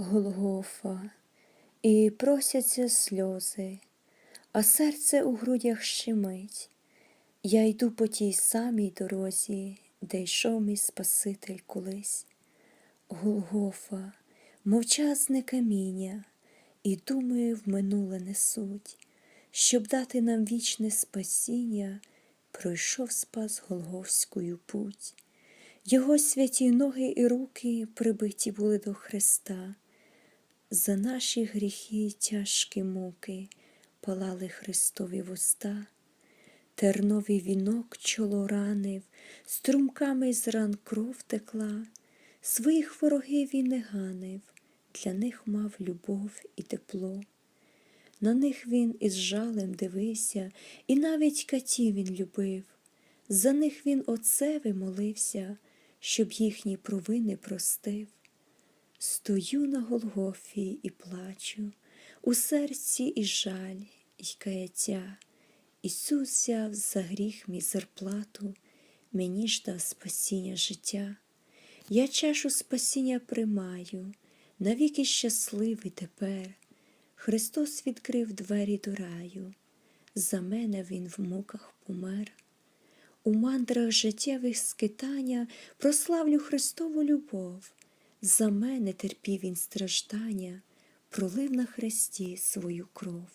Голгофа, і просяться сльози, а серце у грудях щемить. Я йду по тій самій дорозі, де йшов мій Спаситель колись. Голгофа, мовчазне каміння, і думаю, в минуле несуть, щоб дати нам вічне спасіння, пройшов спас Голговською путь. Його святі ноги і руки прибиті були до Христа. За наші гріхи й тяжкі муки палали Христові вуста. Терновий вінок чоло ранив, струмками з ран кров текла, своїх ворогів він не ганив, для них мав любов і тепло. На них він із жалем дивився, і навіть катів він любив. За них він отцеві молився, щоб їхні провини простив. Стою на Голгофі і плачу, у серці і жаль, і каяття. Ісус взяв за гріх мій зарплату, мені ж дав спасіння життя. Я чашу спасіння примаю, навіки щасливий тепер. Христос відкрив двері до раю, за мене Він в муках помер. У мандрах життєвих скитання прославлю Христову любов. За мене терпів він страждання, пролив на хресті свою кров.